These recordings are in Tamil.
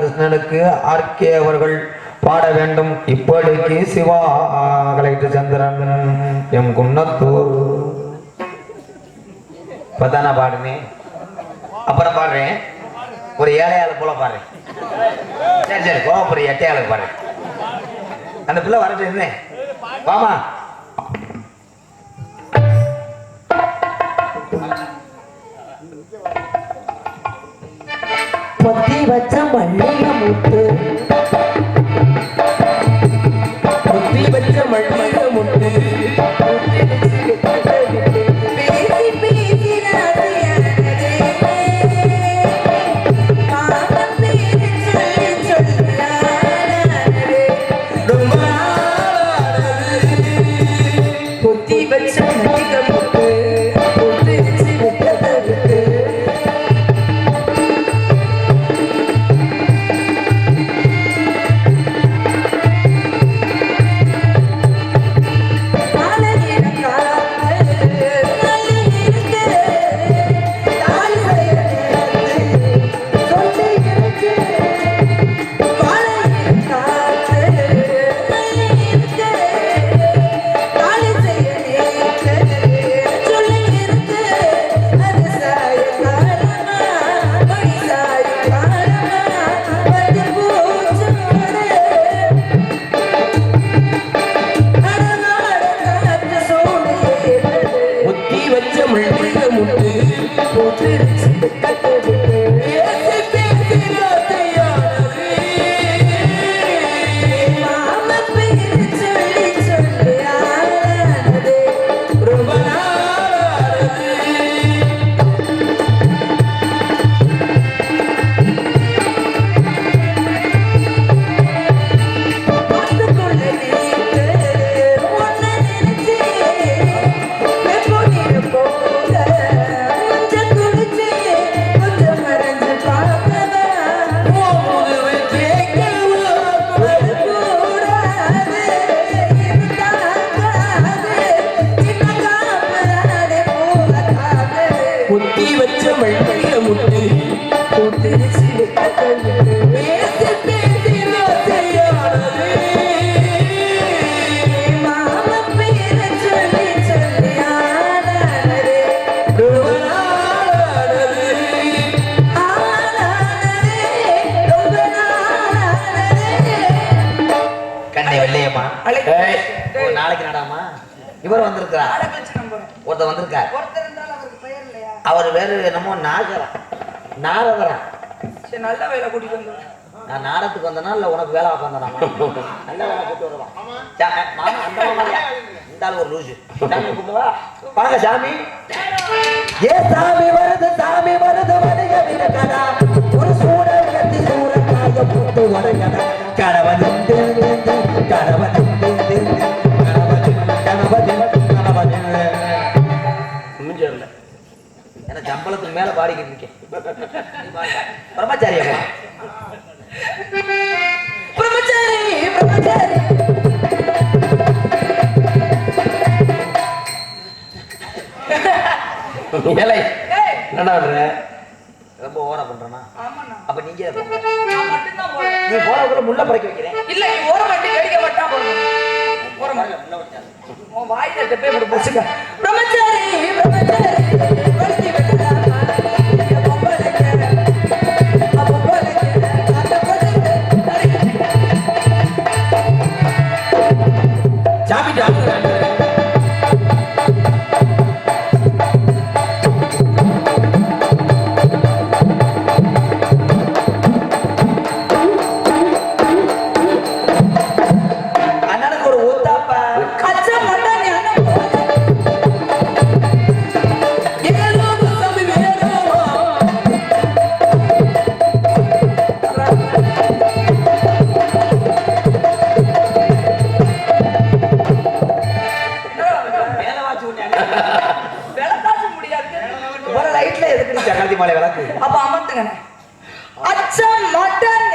கிருஷ்ணனுக்கு ஆர்கே அவர்கள் பாட வேண்டும். இப்படிக்கு சிவா கலைட்டு சந்திரன் எம் குன்னத்தூர். இப்பதான் நான் பாடுனேன் அப்புறம் பாடுறேன். ஒரு ஏழையாளு போல பாடுறேன். சரி சரி கோவப்புற எட்டையாளுக்கு பாடுறேன். அந்த பிள்ளை வரட்டு இருந்தேன் வாமா. பொத்தி வச்ச மல்லிக முத்து. பொத்தி வச்ச மல்லிகை முட்டு புத்தி வச்ச மல்லிகை முட்டு. பேசி பேசி ராசையானது. ஒரு நாளைக்கு நடாமா? இவர் வந்திருக்கிறார். ஒருத்தர் வந்திருக்கார். அவர் வேறு என்னமோ நாகரா. நாரதரா. சரி நல்ல வேலை கூட்டிட்டு வந்து நான் நாடத்துக்கு வந்தனா இல்ல உனக்கு வேலை பார்க்க வந்தனா நல்ல வேலை கூட்டு வருவான் சா- மாமா அந்த மாமாரியா இந்த ஆள் ஒரு லூசு. சாமி கூப்பிடுவா சாமி. ஏ சாமி வருது சாமி வருது வணிக வினகடா ஒரு கணவன் கணவன். சம்பளத்துக்கு மேல பாடிக்கிட்டு இருக்கேன் பிரம்மச்சாரி அம்மா பிரம்மச்சாரி பிரம்மச்சாரி என்னடா? ரொம்ப ஓர பண்றேனா. அப்ப நீங்க. நீ போறதுக்குள்ள முள்ள பறக்க வைக்கிறேன் இல்ல நீ ஓர மட்டும் வேடிக்கை மட்டும் தான் போடணும். ஓர மட்டும். முள்ள வச்சாரு. உன் வாயில தப்பே போட்டு போச்சுக்க. பிரம்மச்சாரி பிரம்மச்சாரி வீட்டுல எதுக்கு சக்கரத்தி மாலை விளக்கு அப்ப அமர்த்துங்க அச்சம் மட்டன்.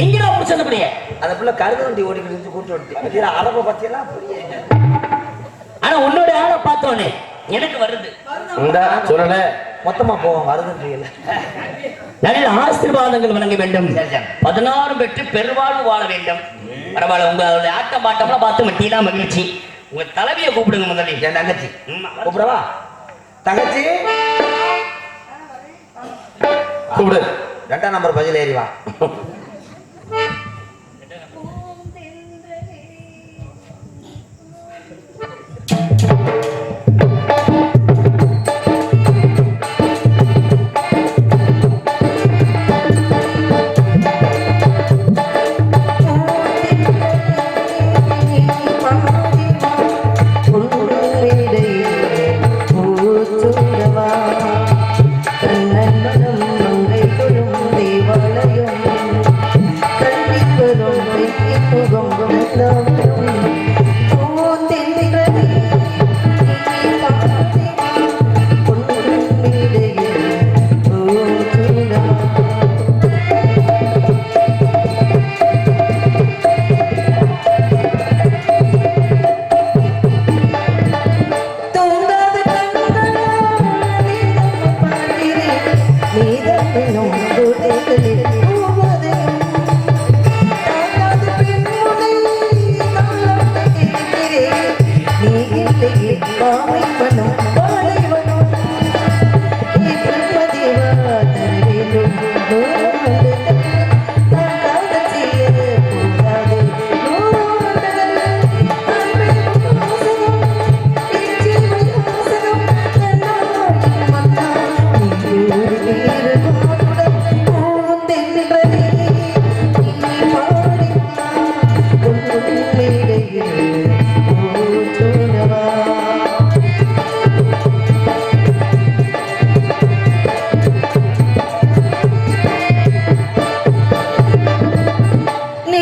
எங்கடா புடிச்சது அப்படியே அந்த பிள்ளை கருது வண்டி ஓடிக்கிட்டு இருந்து கூட்டு வந்துட்டு இதுல அரபை பத்தியெல்லாம் ஆனா உன்னோட ஆளை பார்த்தோன்னே எனக்கு வருது. இந்த சொல்லல. மொத்தமா போவோம் வருதுன்றீங்கல்ல நல்ல ஆசீர்வாதங்கள் வழங்க வேண்டும். பதினாறும் பெற்று பெருவாழ்வு வாழ வேண்டும். பரவாயில்ல உங்களுடைய ஆட்டம் பாட்டம்லாம் பார்த்து மட்டியெல்லாம் மகிழ்ச்சி. உங்க தலைவியை கூப்பிடுங்க முதலில். என் தங்கச்சி. கூப்பிடவா? தங்கச்சி? கூப்பிடு. ரெண்டாம் நம்பர் பதில் ஏறிவா Bueno. நீ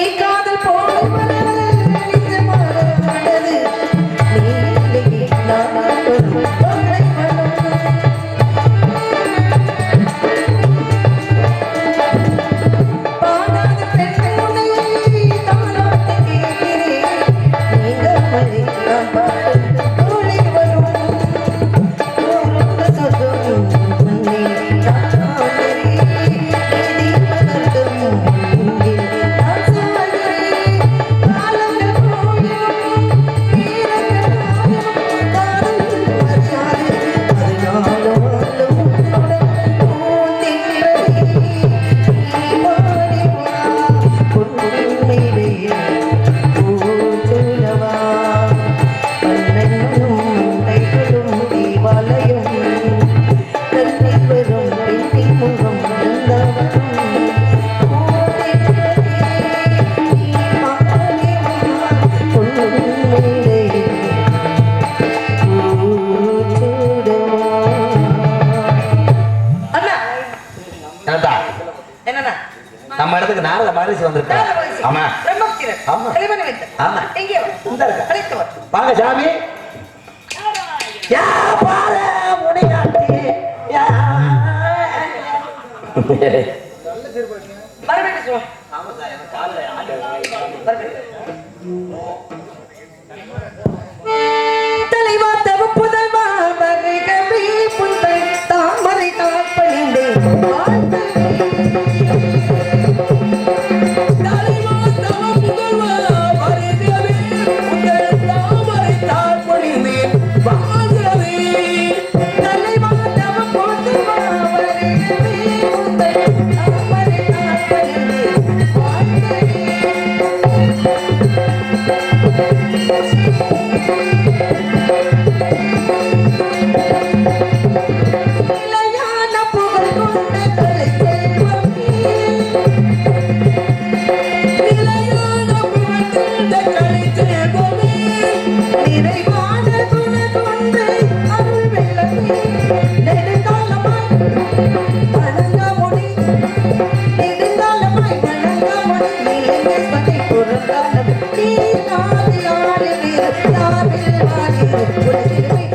இடத்துக்கு நாரத மகரிஷி வந்திருக்கா ஆமா. ஆமா. ஆமா. இந்த வாங்க சாமி. யா.